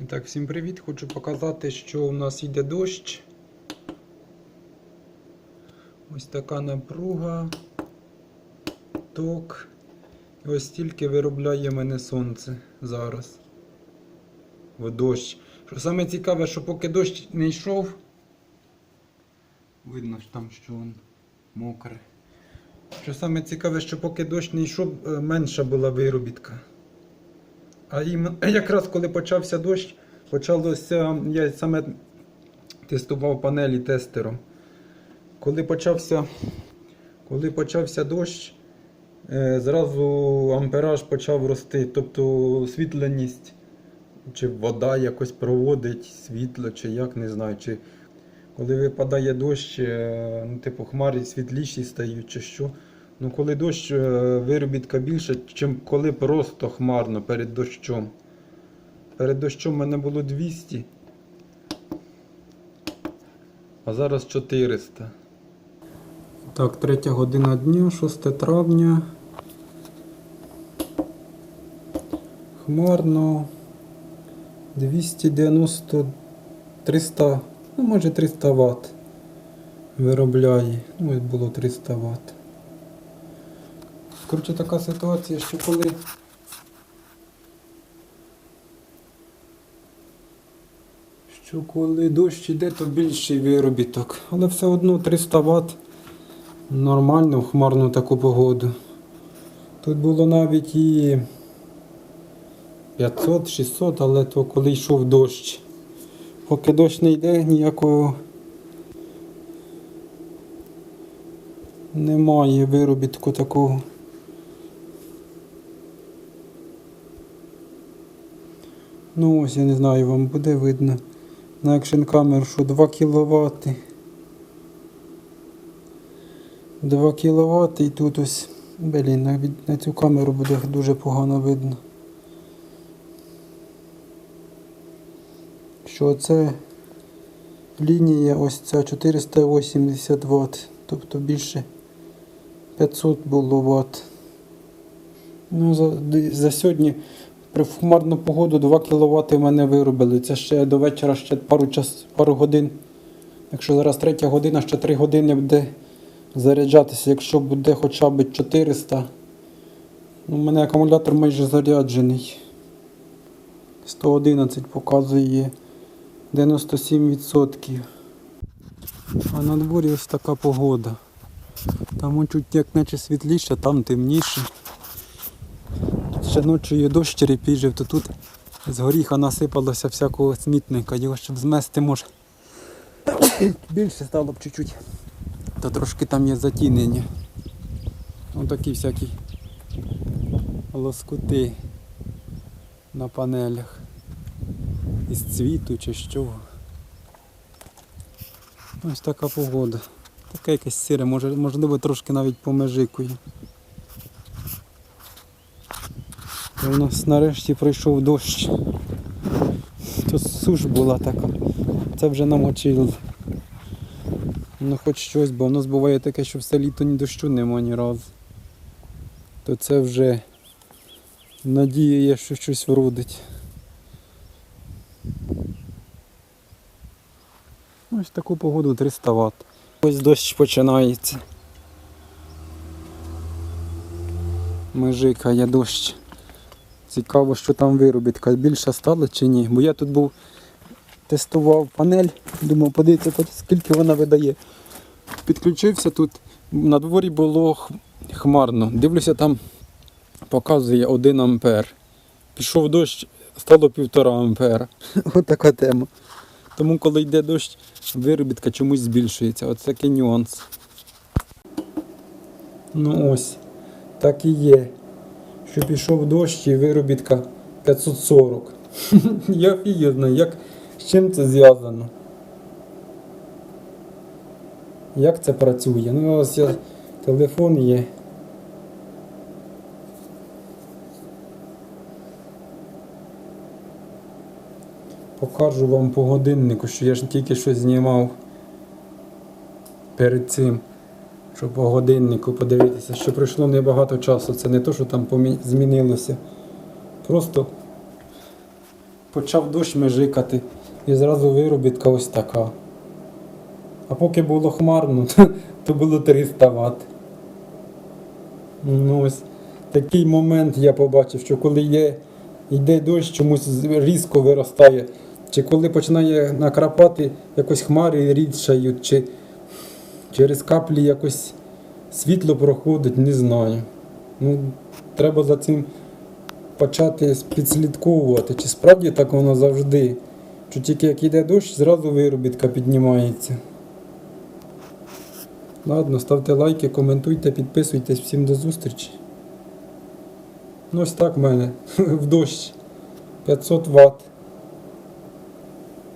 І так, всім привіт! Хочу показати, що у нас йде дощ. Ось така напруга, ток. І ось стільки виробляє мене сонце зараз. В дощ. Що саме цікаве, що поки дощ не йшов, видно ж там, що він мокре. Що саме цікаве, що поки дощ не йшов, е, менша була виробітка. А ім- якраз коли почався дощ, почалося, я саме тестував панелі тестером. Коли почався, коли почався дощ, е, зразу ампераж почав рости, тобто освітленість, чи вода якось проводить світло, чи як, не знаю. Чи коли випадає дощ, е, ну, типу хмари світліші стають, чи що. Ну, коли дощ, е, виробітка більше, ніж коли просто хмарно перед дощом. Перед дощом в мене було 200, а зараз 400. Так, третя година дня, 6 травня. Хмарно. 290, 300, ну може 300 Вт виробляє. Ну, ось було 300 Вт. Коротше, така ситуація, що коли що коли дощ іде, то більший виробіток. Але все одно 300 Вт нормально в хмарну таку погоду. Тут було навіть і 500-600, але то коли йшов дощ. Поки дощ не йде, ніякого немає виробітку такого. Ну ось я не знаю, вам буде видно на екшн камеру, що 2 кВт. 2 кВт і тут ось, блін, навіть на цю камеру буде дуже погано видно. Що це лінія ось ця 480 Вт, тобто більше 500 було Вт. Ну, за, за сьогодні при хмарну погоду 2 кВт в мене виробили. Це ще до вечора ще пару, час, пару годин. Якщо зараз третя година, ще 3 години буде заряджатися. Якщо буде хоча б 400, ну, у мене акумулятор майже заряджений. 111 показує 97%. А на дворі ось така погода. Там чуть як наче світліше, там темніше. Ще ночі дощ черепіжив, то тут з горіха насипалося всякого смітника. Його щоб змести може. Більше стало б чуть-чуть. Та трошки там є затінення. Ось такі всякі лоскути на панелях. Із цвіту чи з чого. Ось така погода. Таке якесь сире, можливо трошки навіть помежикує. У нас нарешті пройшов дощ. То суш була така. Це вже намочило. Ну хоч щось, бо в нас буває таке, що все літо ні дощу нема ні разу. То це вже надія є, що щось вродить. Ось таку погоду 300 Вт. Ось дощ починається. Межикає дощ. Цікаво, що там виробітка більше стало чи ні. Бо я тут був, тестував панель, думав, подивіться, скільки вона видає. Підключився тут, на дворі було хмарно. Дивлюся, там показує 1 ампер. Пішов дощ, стало 1,5 ампера. Ось така тема. Тому коли йде дощ, виробітка чомусь збільшується. Ось такий нюанс. Ну ось, так і є. Що пішов дощ і виробітка 540. Я офігенно, як з чим це зв'язано? Як це працює? Ну ось я телефон є. Покажу вам по годиннику, що я ж тільки що знімав перед цим, щоб по годиннику подивитися, що пройшло небагато часу. Це не то, що там змінилося. Просто почав дощ межикати, і зразу виробітка ось така. А поки було хмарно, то, було 300 Вт. Ну ось такий момент я побачив, що коли є, йде дощ, чомусь різко виростає. Чи коли починає накрапати, якось хмари рідшають, чи через каплі якось світло проходить, не знаю. Ну, треба за цим почати підслідковувати, чи справді так воно завжди. Що тільки як йде дощ, зразу виробітка піднімається. Ладно, ставте лайки, коментуйте, підписуйтесь. Всім до зустрічі. Ну ось так в мене в дощ 500 Вт.